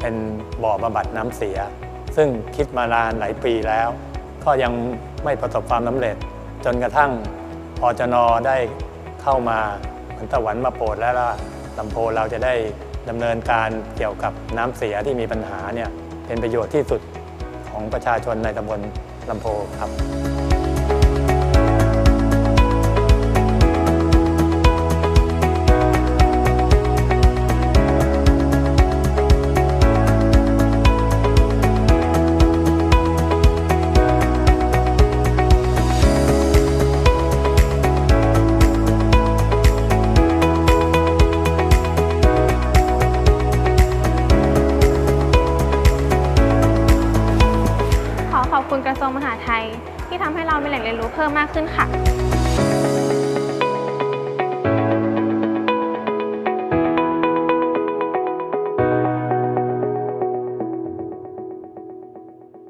เป็นบ่อบำบัดน้ำเสีย ซึ่งคิดมานานหลายปีแล้ว ก็ยังไม่ประสบความสำเร็จ จนกระทั่งพอจนอได้เข้ามาเหมือนตะวันมาโปรดแล้วล่ะลำโพงเราจะได้ดำเนินการเกี่ยวกับน้ำเสียที่มีปัญหาเนี่ยเป็นประโยชน์ที่สุดของประชาชนในตำบลลำโพงครับ คุณกระทรวงมหาดไทย ที่ทำให้เรามีแหล่งเรียนรู้เพิ่มมากขึ้นค่ะ